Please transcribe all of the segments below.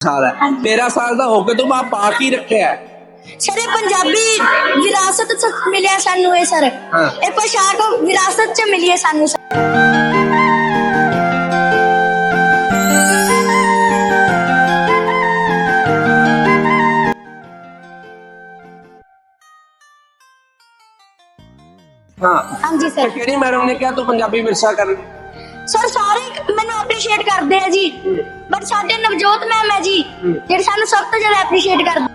ਸਾਲ ਹੈ। 13 ਸਾਲ ਦਾ ਹੋ ਕੇ ਤੂੰ ਬਾ ਪਾ ਕੀ ਰੱਖਿਆ ਹੈ? ਸਰ ਇਹ ਪੰਜਾਬੀ ਵਿਰਾਸਤ ਚ ਮਿਲਿਆ ਸਾਨੂੰ ਇਹ ਸਰ। ਹਾਂ। ਇਹ ਪੋਸ਼ਾਕ ਵਿਰਾਸਤ ਚ ਮਿਲੀ ਹੈ ਸਾਨੂੰ ਸਰ। ਹਾਂ। ਹਾਂਜੀ ਸਰ। ਕਿਹੜੀ ਮੈਡਮ ਨੇ ਕਿਹਾ ਤੂੰ ਪੰਜਾਬੀ ਵਿਰਸਾ ਕਰ ਸਰ ਸਾਰੇ ਐਪਰੀਸ਼ੀਏਟ ਕਰਦੇ ਆ ਜੀ। ਬਟ ਸਾਡੇ ਨਵਜੋਤ ਮੈਮ ਹੈ ਜੀ ਜਿਹੜੇ ਸਾਨੂੰ ਸਭ ਤੋਂ ਜ਼ਿਆਦਾ ਐਪਰੀਸ਼ੀਏਟ ਕਰਦੇ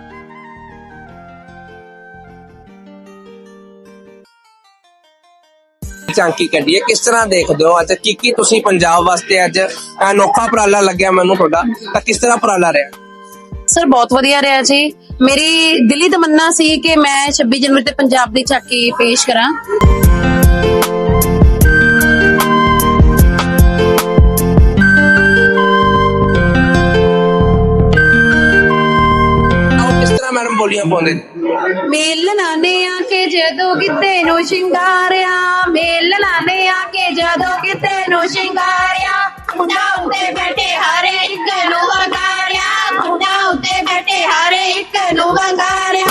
ਝਾਂਕੀ ਕੱਢੀ ਹੈ ਕਿਸ ਤਰ੍ਹਾਂ ਦੇਖਦੇ ਹੋ ਅੱਜ? ਕੀ ਕੀ ਤੁਸੀਂ ਪੰਜਾਬ ਵਾਸਤੇ ਅੱਜ ਅਨੋਖਾ ਉਪਰਾਲਾ ਲੱਗਿਆ ਮੈਨੂੰ ਤੁਹਾਡਾ? ਤਾਂ ਕਿਸ ਤਰ੍ਹਾਂ ਉਪਰਾਲਾ ਰਿਹਾ? ਸਰ ਬਹੁਤ ਵਧੀਆ ਰਿਹਾ ਜੀ। ਮੇਰੀ ਦਿਲੀ ਤਮੰਨਾ ਸੀ ਕਿ ਮੈਂ 26 ਜਨਵਰੀ ਤੇ ਪੰਜਾਬ ਦੀ ਝਾਕੀ ਪੇਸ਼ ਕਰਾਂ। ਬੋਲੀਆਂ ਪਾਉਂਦੇ ਨੇ? ਮੇਲਣਾ ਨੇ ਆ ਕੇ ਜਦੋਂ ਕਿਤੇ ਨੂੰ ਸ਼ਿੰਗਾਰਿਆ ਮੇਲਣਾ ਨੇ ਆ ਕੇ ਜਦੋਂ ਕਿਤੇ ਨੂੰ ਸ਼ਿੰਗਾਰਿਆ ਮੁੰਡਾ ਉੱਤੇ ਬੈਠੇ ਹਰੇ ਇੱਕ ਨੂੰ ਵੰਗਾਰਿਆ ਮੁੰਡਾ ਉੱਤੇ ਬੈਠੇ ਹਰੇ ਇੱਕ ਨੂੰ ਵੰਗਾਰਿਆ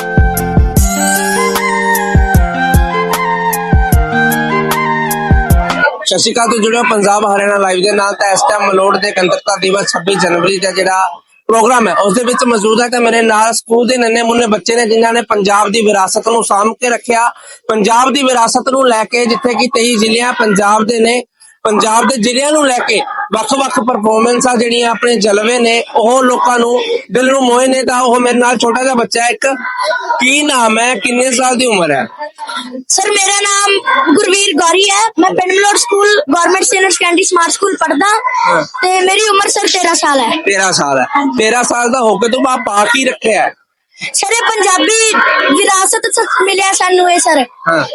ਸਤਿ ਸ਼੍ਰੀ ਅਕਾਲ ਤੋਂ ਜੁੜਿਓ ਪੰਜਾਬ ਹਰਿਆਣਾ ਲਾਈਵ ਦੇ ਨਾਲ ਤਾਂ ਇਸ ਟਾਈਮ ਮਲੋੜ ਦੇ ਗਣਤੰਤਰ ਦਿਵਸ 26 ਜਨਵਰੀ ਦਾ ਜਿਹੜਾ ਪ੍ਰੋਗਰਾਮ ਹੈ। ਉਸ ਦੇ ਵਿੱਚ ਮੌਜੂਦ ਹੈ ਤੇ ਮੇਰੇ ਨਾਲ ਸਕੂਲ ਦੇ ਨੰਨੇ ਮੁੰਨੇ ਬੱਚੇ ਨੇ, ਜਿਨ੍ਹਾਂ ਨੇ ਪੰਜਾਬ ਦੀ ਵਿਰਾਸਤ ਨੂੰ ਸਾਂਭ ਕੇ ਰੱਖਿਆ। ਪੰਜਾਬ ਦੀ ਵਿਰਾਸਤ ਨੂੰ ਲੈ ਕੇ ਜਿੱਥੇ ਕਿ 23 ਜ਼ਿਲ੍ਹਿਆਂ ਪੰਜਾਬ ਦੇ ਨੇ, ਪੰਜਾਬ ਦੇ ਜ਼ਿਲ੍ਹਿਆਂ ਨੂੰ ਲੈ ਕੇ ਵੱਖ-ਵੱਖ ਪਰਫਾਰਮੈਂਸਾਂ ਜਿਹੜੀਆਂ ਆਪਣੇ ਜਲਵੇ ਨੇ ਉਹ ਲੋਕਾਂ ਨੂੰ ਦਿਲ ਨੂੰ ਮੋਹੇ ਨੇ ਤਾਂ ਉਹ ਮੇਰੇ ਨਾਲ ਛੋਟਾ ਜਿਹਾ ਬੱਚਾ ਇੱਕ। ਕੀ ਨਾਮ ਹੈ? ਕਿੰਨੇ ਸਾਲ ਦੀ ਉਮਰ ਹੈ? ਸਰ ਮੇਰਾ ਨਾਮ ਗੁਰਵੀਰ ਗੌਰੀ ਹੈ। ਮੈਂ ਪਿੰਡ Malout school government senior secondary smart school ਪੜ੍ਹਦਾ। ਹਾਂ। ਤੇ ਮੇਰੀ ਉਮਰ ਸਰ 13 ਸਾਲ ਹੈ। 13 ਸਾਲ ਹੈ। 13 ਸਾਲ ਦਾ ਹੋ ਕੇ ਤੂੰ ਬਾ ਪਾ ਕੀ ਰੱਖਿਆ ਹੈ? ਸਰ ਇਹ ਪੰਜਾਬੀ ਵਿਰਾਸਤ ਚ ਮਿਲਿਆ ਸਾਨੂੰ ਇਹ ਸਰ।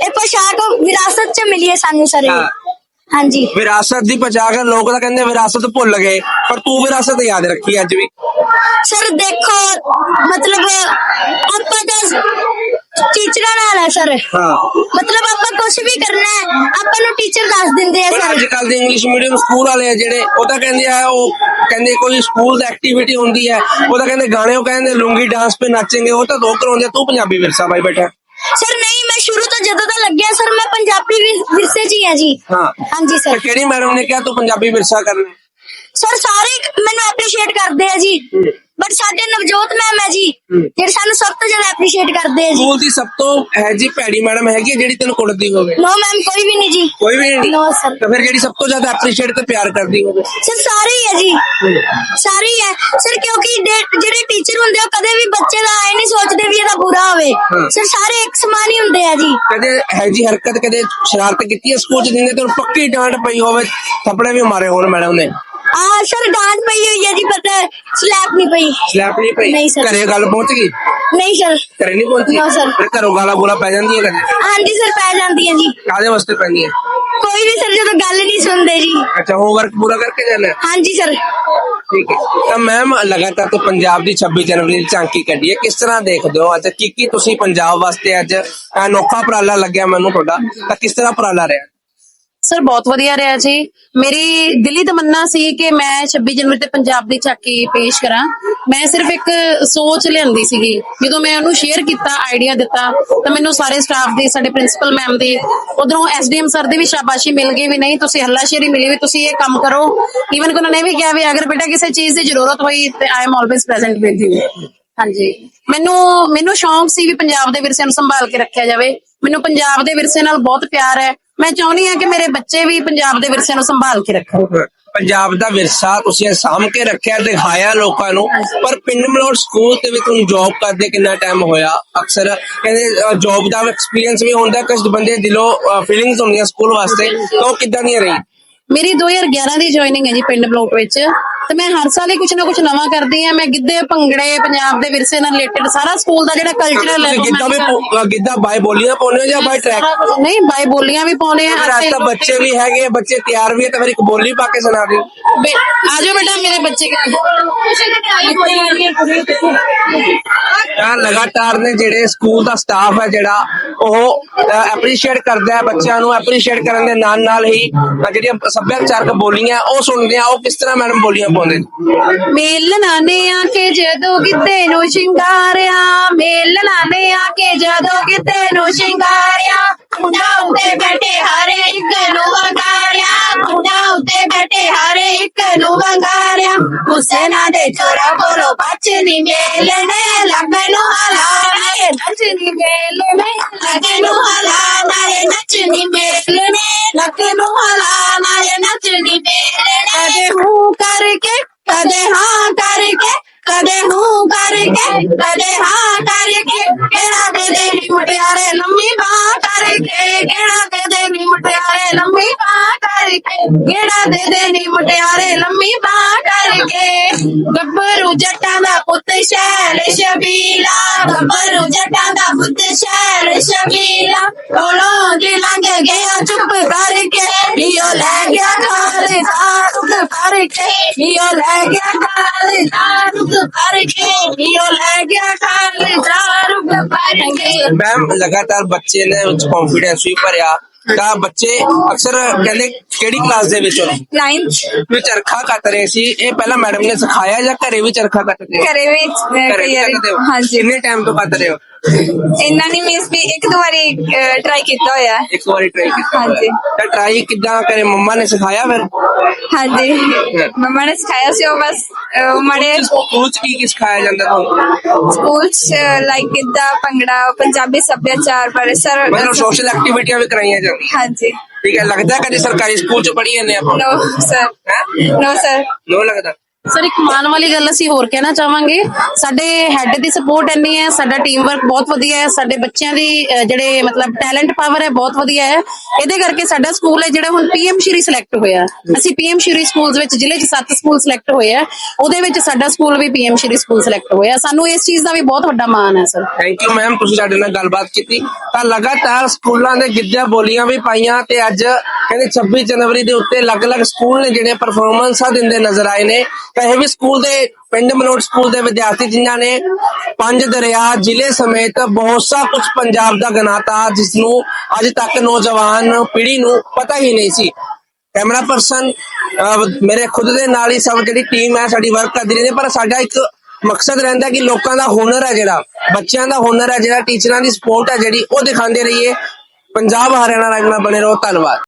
ਇਹ ਪੋਸ਼ਾਕ ਵਿਰਾਸਤ ਚ ਮਿਲੀ ਹੈ ਸਾਨੂੰ ਸਰ ਇਹ। ਹਾਂਜੀ। ਵਿਰਾਸਤ ਦੀ ਪਛਾਣ ਕਰ ਲੋਕ ਤਾਂ ਕਹਿੰਦੇ ਵਿਰਾਸਤ ਭੁੱਲ ਗਏ ਪਰ ਤੂੰ ਵਿਰਾਸਤ ਯਾਦ ਰੱਖੀ ਅੱਜ ਵੀ। ਸਰ ਦੇਖੋ ਮਤਲਬ ਆਪਾਂ ਤਾਂ ਟੀਚਰਾਂ ਨਾਲ ਹੈ ਸਰ। ਹਾਂ। ਮਤਲਬ ਆਪਾਂ ਕੁਝ ਵੀ ਕਰਨਾ ਹੈ ਆਪਾਂ ਨੂੰ ਟੀਚਰ ਦੱਸ ਦਿੰਦੇ ਆ ਪਰ ਅੱਜ ਸਰ। ਕੱਲ ਦੇ ਇੰਗਲਿਸ਼ ਮੀਡੀਅਮ ਸਕੂਲ ਵਾਲੇ ਆ ਜਿਹੜੇ ਉਹ ਤਾਂ ਕਹਿੰਦੇ ਆ ਉਹ ਕਹਿੰਦੇ ਕੋਈ ਸਕੂਲ ਦੀ ਐਕਟੀਵਿਟੀ ਹੁੰਦੀ ਹੈ ਉਹ ਤਾਂ ਕਹਿੰਦੇ ਗਾਣੇ ਉਹ ਕਹਿੰਦੇ ਲੁੰਗੀ ਡਾਂਸ ਪੇ ਨੱਚेंगे ਉਹ ਤਾਂ ਦੋ ਕਰਾਉਂਦੇ ਆ, ਤੂੰ ਪੰਜਾਬੀ ਵਿਰਸਾ ਬਾਈ ਬੈਠਾ। ਸਰ ਨਹੀਂ ਮੈਂ ਸ਼ੁਰੂ ਤੋਂ ਜਦੋਂ ਦਾ ਲੱਗਿਆ ਸਰ ਮੈਂ ਪੰਜਾਬੀ ਵਿਰ- ਵਿਰਸੇ 'ਚ ਹੀ ਹਾਂ ਜੀ। ਹਾਂ। ਹਾਂਜੀ ਸਰ ਕਿਹੜੀ ਮੈਡਮ ਨੇ ਕਿਹਾ ਤੂੰ ਪੰਜਾਬੀ ਵਿਰਸਾ ਕਰਨਾ? ਸਰ ਸਾਰੇ ਮੈਨੂੰ ਐਪਰੀਸ਼ੀਏਟ ਕਰਦੇ ਆ ਜੀ। ਬਟ ਸਾਡੇ ਨਵਜੋਤ ਮੈਮ ਹੈ ਜੀ ਜਿਹੜੇ ਸਾਨੂੰ ਸਭ ਤੋਂ ਜ਼ਿਆਦਾ ਐਪਰੀਸ਼ੀਏਟ ਕਰਦੇ ਆ ਜੀ। ਸਕੂਲ ਦੀ ਸਭ ਤੋਂ ਹੈ ਜੀ ਭੈੜੀ ਮੈਡਮ ਹੈਗੀ ਹੈ ਜਿਹੜੀ ਤੈਨੂੰ ਕੁੱਟਦੀ ਹੋਵੇ। ਨੋ ਮੈਮ ਕੋਈ ਵੀ ਨਹੀਂ ਜੀ। ਕੋਈ ਵੀ ਨਹੀਂ। No, sir. ਤਾਂ ਫਿਰ ਜਿਹੜੀ ਸਭ ਤੋਂ ਜ਼ਿਆਦਾ ਐਪਰੀਸ਼ੀਏਟ ਤੇ ਪਿਆਰ ਕਰਦੀ ਹੋਵੇ। ਸਰ ਸਾਰੇ ਹੀ ਹੈ ਜੀ। ਸਾਰੇ ਹੀ ਹੈ ਸਰ ਕਿਉਂਕਿ ਦੇ- ਜਿਹੜੇ ਟੀਚਰ ਹੁੰਦੇ ਆ, ਉਹ ਕਦੇ ਵੀ ਬੱਚੇ ਦਾ ਆਏ ਨਹੀਂ ਸੋਚਦੇ ਵੀ ਇਹਦਾ ਬੁਰਾ ਹੋਵੇ। ਸਰ ਸਾਰੇ ਇੱਕ ਸਮਾਨ ਹੀ ਹੁੰਦੇ ਆ ਜੀ। ਕਦੇ ਹੈ ਜੀ ਹਰਕਤ ਕਦੇ ਸ਼ਰਾਰਤ ਕੀਤੀ ਹੈ ਸਕੂਲ ਚ ਜਿੰਨੇ ਤੈਨੂੰ ਪੱਕੀ ਡਾਂਟ ਪਈ ਹੋਵੇ ਥੱਪੜੇ ਵੀ ਮਾਰੇ ਹੋਣ ਮੈਡਮ ਨੇ। ਆ ਸਰ ਡਾਂਟ ਪਈ ਹੋਈ ਹੈ ਜੀ ਪਤਾ ਸਲੈਪ ਨਹੀਂ ਪਈ। ਸਲੈਪ ਨਹੀਂ ਪਈ? ਨਹੀਂ sir। ਘਰੇ ਗੱਲ ਪਹੁੰਚ ਗਈ? ਨਹੀਂ ਸਰ। ਘਰੇ ਨਹੀਂ ਪਹੁੰਚੀ? No, sir। ਫਿਰ ਘਰੋਂ ਗਾਲਾਂ ਗੋਲਾ ਪੈ ਜਾਂਦੀਆਂ ਕਦੇ ਹਾਂਜੀ ਸਰ ਪੈ ਜਾਂਦੀ ਹੈ ਜੀ। ਕਾਦੇ ਵਾਸਤੇ ਪੈਂਦੀਆਂ? ਕੋਈ ਵੀ ਸਰ ਜਦੋਂ ਗੱਲ ਨਹੀਂ ਸੁਣਦੇ ਜੀ। ਅੱਛਾ ਹੋਮਵਰਕ ਪੂਰਾ ਕਰਕੇ ਜਾਣਾ ਹੈ? ਹਾਂਜੀ ਸਰ। ਠੀਕ ਹੈ। ਤਾਂ ਮੈਮ ਲਗਾਤਾਰ ਤੇ ਪੰਜਾਬ ਦੀ 26 ਜਨਵਰੀ ਦੀ ਝਾਂਕੀ ਕੱਢੀ ਹੈ। ਕਿਸ ਤਰ੍ਹਾਂ ਦੇਖਦੇ ਹੋ ਅੱਜ? ਕੀ ਕੀ ਤੁਸੀਂ ਪੰਜਾਬ ਵਾਸਤੇ ਅੱਜ? ਅਨੋਖਾ ਉਪਰਾਲਾ ਲੱਗਿਆ ਮੈਨੂੰ ਤੁਹਾਡਾ। ਤਾਂ ਕਿਸ ਤਰ੍ਹਾਂ ਉਪਰਾਲਾ ਰਿਹਾ? ਸਰ, ਬਹੁਤ ਵਧੀਆ ਰਿਹਾ ਜੀ। ਮੇਰੀ ਦਿਲੀ ਤਮੰਨਾ ਸੀ ਕਿ ਮੈਂ 26 ਜਨਵਰੀ ਤੇ ਪੰਜਾਬ ਦੀ ਝਾਕੀ ਪੇਸ਼ ਕਰਾਂ। ਮੈਂ ਸਿਰਫ ਇੱਕ ਸੋਚ ਲਿਆਂਦੀ ਸੀਗੀ। ਜਦੋਂ ਮੈਂ ਉਹਨੂੰ ਸ਼ੇਅਰ ਕੀਤਾ ਆਈਡੀਆ ਦਿੱਤਾ, ਤਾਂ ਮੈਨੂੰ ਸਾਰੇ ਸਟਾਫ ਦੀ, ਸਾਡੇ ਪ੍ਰਿੰਸੀਪਲ ਮੈਮ ਦੇ, ਉਧਰੋਂ ਐਸਡੀਐਮ ਸਰ ਦੀ ਵੀ ਸ਼ਾਬਾਸ਼ੀ ਮਿਲ ਗਈ ਵੀ ਨਹੀਂ, ਤੁਸੀਂ ਹੱਲਾਸ਼ੇਰੀ ਮਿਲੀ ਵੀ ਤੁਸੀਂ ਇਹ ਕੰਮ ਕਰੋ। ਈਵਨ ਕਿ ਉਹਨਾਂ ਨੇ ਵੀ ਕਿਹਾ ਵੀ ਅਗਰ ਬੇਟਾ ਕਿਸੇ ਚੀਜ਼ ਦੀ ਜ਼ਰੂਰਤ ਹੋਈ, ਤੇ I am always present with you ਹਾਂਜੀ। ਮੈਨੂੰ ਮੈਨੂੰ ਸ਼ੌਂਕ ਸੀ ਵੀ ਪੰਜਾਬ ਦੇ ਵਿਰਸੇ ਨੂੰ ਸੰਭਾਲ ਕੇ ਰੱਖਿਆ ਜਾਵੇ। ਮੈਨੂੰ ਪੰਜਾਬ ਦੇ ਵਿਰਸੇ ਨਾਲ ਬਹੁਤ ਪਿਆਰ ਹੈ। ਮੈਂ ਚਾਹੁੰਦੀ ਹਾਂ ਕਿ ਮੇਰੇ ਬੱਚੇ ਵੀ ਪੰਜਾਬ ਦੇ ਵਿਰਸੇ ਨੂੰ ਸੰਭਾਲ ਕੇ ਰੱਖਣ। ਪੰਜਾਬ ਦਾ ਵਿਰਸਾ ਤੁਸੀਂ ਸਾਂਭ ਕੇ ਰੱਖਿਆ, ਦਿਖਾਇਆ ਲੋਕਾਂ ਨੂੰ। ਪਰ ਪਿੰਡ ਮਲੋਟ ਸਕੂਲ ਦੇ ਵਿੱਚ ਤੁਹਾਨੂੰ ਜੌਬ ਕਰਦੇ ਕਿੰਨਾ ਟਾਈਮ ਹੋਇਆ? ਅਕਸਰ ਕਹਿੰਦੇ ਜੌਬ ਦਾ ਐਕਸਪੀਰੀਅੰਸ ਵੀ ਹੁੰਦਾ ਕੁਝ ਬੰਦੇ ਦਿਲੋਂ ਫੀਲਿੰਗਸ ਹੁੰਦੀਆਂ ਸਕੂਲ ਵਾਸਤੇ। ਤਾਂ ਉਹ ਕਿੱਦਾਂ ਦੀਆਂ ਰਹੀ ਮੇਰੀ 2011 ਦੀ ਜੁਆਇਨਿੰਗ ਹੈ ਜੀ ਪਿੰਡ ਬਲੋਟ ਵਿੱਚ ਤੇ ਮੈਂ ਹਰ ਸਾਲ ਹੀ ਕੁਝ ਨਾ ਕੁਝ ਨਵਾਂ ਕਰਦੀ ਆ ਮੈਂ ਗਿੱਧੇ ਭੰਗੜੇ ਪੰਜਾਬ ਦੇ ਵਿਰਸੇ ਨਾਲ ਰਿਲੇਟਡ ਸਾਰਾ ਸਕੂਲ ਦਾ ਜਿਹੜਾ ਕਲਚਰਲ ਹੈ ਗਿੱਧਾ ਵੀ ਪੋ- ਗਿੱਧਾ ਬਾਈ ਬੋਲੀਆਂ ਪਾਉਂਦੇ ਹੋ ਜਾਂ ਬਾਈ ਟਰੈਕ ਸਾਰਾ ਕੁਛ- ਨਹੀਂ ਬਾਈ ਬੋਲੀਆਂ ਵੀ ਪਾਉਣੇ ਆ ਅੱਜ ਤਾਂ ਬੱਚੇ ਵੀ ਹੈਗੇ ਬੱਚੇ ਤਿਆਰ ਵੀ ਹੈ ਤਾਂ ਫਿਰ ਇੱਕ ਬੋਲੀ ਪਾ ਕੇ ਸੁਣਾ ਦਿਓ। ਬੇ- ਆ ਜਾਓ ਬੇਟਾ ਮੇਰੇ ਬੱਚੇ ਤਾਂ ਲਗਾਤਾਰ ਨੇ ਜਿਹੜੇ ਸਕੂਲ ਦਾ ਸਟਾਫ ਹੈ ਜਿਹੜਾ, ਉਹ ਐਪਰੀਸ਼ੀਏਟ ਕਰਦਾ ਹੈ ਬੱਚਿਆਂ ਨੂੰ ਐਪਰੀਸ਼ੀਏਟ ਕਰਨ ਦੇ ਨਾਲ ਨਾਲ ਹੀ ਜਿਹੜੀਆਂ ਸੱਭਿਆਚਾਰਕ ਬੋਲੀਆਂ ਉਹ ਸੁਣਦੇ ਆ, ਉਹ ਕਿਸ ਤਰ੍ਹਾਂ ਮੈਡਮ ਬੋਲੀਆਂ ਪਾਉਂਦੇ ਨੇ? ਮੇਲਣਾ ਨੇ ਆ ਕੇ ਜਦੋਂ ਕਿਤੇ ਨੂੰ ਸ਼ਿੰਗਾਰਿਆ ਮੇਲਣਾ ਨੇ ਆ ਕੇ ਜਦੋਂ ਕਿਤੇ ਨੂੰ ਸ਼ਿੰਗਾਰਿਆ ਕੁੰਡਾ ਉੱਤੇ ਬੈਠੇ ਹਰੇ ਇੱਕ ਨੂੰ ਵੰਗਾਰਿਆ ਕੁੰਡਾ ਉੱਤੇ ਬੈਠੇ ਹਰੇ ਇੱਕ ਨੂੰ ਵੰਗਾਰਿਆ। ਹੁਸੈਨਾ ਦੇ ਚੋਰਾ ਬੋਲੋ ਬਚਨੀ ਮੇਲਣੇ ਨੂੰ ਹਲਾਣੇ ਨੱਚਨੀ ਮੇਲਣੇ ਲੱਗੇ ਨੂੰ ਹਲਾਣੇ ਨੱਚਨੀ ਮੇਲਣੇ ਲੱਗੇ ਨੂੰ ਹਲਾਣੇ ਨੱਚਨੀ ਮੇਲਣੇ ਕਦੇ ਹੂੰ ਕਰਕੇ ਕਦੇ ਹਾਂ ਕਰਕੇ ਕਦੇ ਹੂੰ ਕਰਕੇ ਕਦੇ ਹਾਂ ਕਰਕੇ ਕਿਹੜਾ ਦੇ ਦੇ ਨੀ ਮੁਟਿਆਰੇ, ਲੰਮੀ ਬਾਹ ਕਰਕੇ। ਕਿਹੜਾ ਦੇ ਦੇ ਨੀ ਮੁਟਿਆਰੇ ਲੰਮੀ ਬਾਹ ਕਰਕੇ ਕਿਹੜਾ ਦੇ ਦੇ ਨੀ ਮੁਟਿਆਰੇ ਲੰਮੀ ਬਾਹ ਕਰਕੇ ਗੱਭਰੂ ਜੱਟਾਂ ਪੁੱਤ ਸ਼ਹਿਰ ਸ਼ਬੀਲਾ, ਗੱਭਰੂ ਜੱਟਾਂ ਦਾ ਪੁੱਤ ਸ਼ਹਿਰ ਸ਼ਬੀਲਾ। ਕੋਲੋਂ ਦੀ ਲੰਘ ਗਿਆ, ਚੁੱਪ ਕਰਕੇ ਈਓ ਲੈ ਗਿਆ ਖਾਲੇ ਸਾਰੁਕ ਕਰਕੇ ਈਓ ਲੈ ਗਿਆ ਖਾਲੇ ਸਾਰੁਕ ਕਰਕੇ ਈਓ ਲੈ ਗਿਆ ਖਾਲੇ ਸਾਰੁਕ ਕਰਕੇ ਮੈਮ ਲਗਾਤਾਰ ਬੱਚੇ ਨੇ ਵਿੱਚ ਕੌਨਫੀਡੈਂਸ ਵੀ ਭਰਿਆ। ਤਾਂ ਬੱਚੇ ਅਕਸਰ ਕਹਿੰਦੇ ਕਿਹੜੀ ਕਲਾਸ ਦੇ ਵਿੱਚ? ਹੋ 9th ਵੀ ਚਰਖਾ ਕੱਤ ਰਹੇ ਸੀ। ਇਹ ਪਹਿਲਾਂ ਮੈਡਮ ਨੇ ਸਿਖਾਇਆ ਜਾਂ ਘਰੇ ਵੀ ਚਰਖਾ ਕੱਟਦੇ ਹੋ? ਘਰੇ ਵਿੱਚ ਘਰੇ ਵੀ ਕੱਟਦੇ ਹੋ? ਹਾਂਜੀ। ਕਿੰਨੇ ਟਾਈਮ ਤੋਂ ਕੱਟ ਰਹੇ ਹੋ? ਇੰਨਾ ਨਹੀਂ ਮਿਸ ਵੀ ਇੱਕ ਦੋ ਵਾਰੀ ਟਰਾਈ ਕੀਤਾ ਹੋਇਆ। ਹੈ। ਇੱਕ ਵਾਰੀ ਟਰਾਈ ਕੀਤਾ ਹਾਂਜੀ। ਤਾਂ ਟਰਾਈ ਕਿੱਦਾਂ ਕਰੇ? ਮੰਮਾ ਨੇ ਸਿਖਾਇਆ ਫਿਰ? ਹਾਂਜੀ। ਮੰਮਾ ਨੇ ਸਿਖਾਇਆ ਸੀ ਉਹ ਬਸ ਅਹ, ਮਾੜੇ ਸਕੂਲ ਚ ਕੀ ਕੀ ਸਿਖਾਇਆ ਜਾਂਦਾ ਤੁਹਾਨੂੰ? ਸਕੂਲ ਚ ਲਾਈਕ ਕਿੱਦਾਂ ਭੰਗੜਾ ਪੰਜਾਬੀ ਸੱਭਿਆਚਾਰ ਬਾਰੇ ਸਰ ਮਤਲਬ ਸੋਸ਼ਲ ਐਕਟੀਵਿਟੀਆਂ ਵੀ ਕਰਾਈਆਂ ਜਾਂਦੀਆਂ ਹਾਂਜੀ। ਠੀਕ ਹੈ ਲੱਗਦਾ ਕਦੇ ਸਰਕਾਰੀ ਸਕੂਲ ਚ ਪੜ੍ਹੀ ਜਾਂਦੇ ਆਪਾਂ? No sir no sir no ਲੱਗਦਾ? ਸਰ ਇੱਕ ਮਾਣ ਵਾਲੀ ਗੱਲ ਅਸੀਂ ਹੋਰ ਕਹਿਣਾ ਚਾਹਾਂਗੇ। ਸਾਡੇ ਹੈੱਡ ਦੀ ਸਪੋਰਟ ਇੰਨੀ ਹੈ ਸਾਡਾ ਟੀਮ ਵਰਕ ਬਹੁਤ ਵਧੀਆ ਹੈ ਸਾਡੇ ਬੱਚਿਆਂ ਦੀ ਅਹ, ਜਿਹੜੇ ਮਤਲਬ ਟੈਲੈਂਟ ਪਾਵਰ ਹੈ ਬਹੁਤ ਵਧੀਆ ਹੈ। ਇਹਦੇ ਕਰਕੇ ਸਾਡਾ ਸਕੂਲ ਹੈ ਜਿਹੜਾ ਹੁਣ ਪੀਐਮ ਸ਼੍ਰੀ ਸਿਲੈਕਟ ਹੋਇਆ ਅਸੀਂ ਪੀਐਮ ਸ਼੍ਰੀ ਸਕੂਲਸ ਵਿੱਚ ਜ਼ਿਲ੍ਹੇ 'ਚ 7 ਸਕੂਲ ਸਿਲੈਕਟ ਹੋਏ ਆ ਉਹਦੇ ਵਿੱਚ ਸਾਡਾ ਸਕੂਲ ਵੀ ਪੀਐਮ ਸ਼੍ਰੀ ਸਕੂਲ ਸਿਲੈਕਟ ਹੋਇਆ ਸਾਨੂੰ ਇਸ ਚੀਜ਼ ਦਾ ਵੀ ਬਹੁਤ ਵੱਡਾ ਮਾਣ ਹੈ ਸਰ। ਥੈਂਕ ਯੂ ਮੈਮ ਤੁਸੀਂ ਸਾਡੇ ਨਾਲ ਗੱਲਬਾਤ ਕੀਤੀ। ਤਾਂ ਲਗਾਤਾਰ ਸਕੂਲਾਂ ਦੇ ਗਿੱਧਾ ਬੋਲੀਆਂ ਵੀ ਪਾਈਆਂ ਤੇ ਅੱਜ ਕਹਿੰਦੇ 26 ਜਨਵਰੀ ਦੇ ਉੱਤੇ ਅਲੱਗ-ਅਲੱਗ ਸਕੂਲ ਨੇ ਜਿਹੜੇ ਪਰਫਾਰਮੈਂਸਾਂ ਦਿੰਦੇ ਨਜ਼ਰ ਆਏ ਨੇ। ਇਹ ਵੀ ਸਕੂਲ ਦੇ, ਪਿੰਡ ਮਲੋਟ ਸਕੂਲ ਦੇ ਵਿਦਿਆਰਥੀ ਜਿਨ੍ਹਾਂ ਨੇ ਪੰਜ ਦਰਿਆ ਜ਼ਿਲ੍ਹੇ ਸਮੇਤ ਬਹੁਤ ਸਾ ਕੁਝ ਪੰਜਾਬ ਦਾ ਗਨਾਤਾ ਜਿਸ ਨੂੰ ਅੱਜ ਤੱਕ ਨੌਜਵਾਨ ਪੀੜ੍ਹੀ ਨੂੰ ਪਤਾ ਹੀ ਨਹੀਂ ਸੀ। ਕੈਮਰਾ ਪਰਸਨ ਮੇਰੇ ਖੁਦ ਦੇ ਨਾਲ ਹੀ ਸਭ ਜਿਹੜੀ ਟੀਮ ਹੈ, ਸਾਡੀ ਵਰਕ ਕਰਦੀ ਰਹਿੰਦੀ ਪਰ ਸਾਡਾ ਇੱਕ ਮਕਸਦ ਰਹਿੰਦਾ ਕਿ ਲੋਕਾਂ ਦਾ ਹੁਨਰ ਹੈ ਜਿਹੜਾ, ਬੱਚਿਆਂ ਦਾ ਹੁਨਰ ਹੈ ਜਿਹੜਾ ਟੀਚਰਾਂ ਦੀ ਸਪੋਰਟ ਹੈ ਜਿਹੜੀ, ਉਹ ਦਿਖਾਉਂਦੇ ਰਹੀਏ। ਪੰਜਾਬ, ਹਰਿਆਣਾ ਰਾਜ ਨਾਲ ਬਣੇ ਰਹੋ, ਧੰਨਵਾਦ।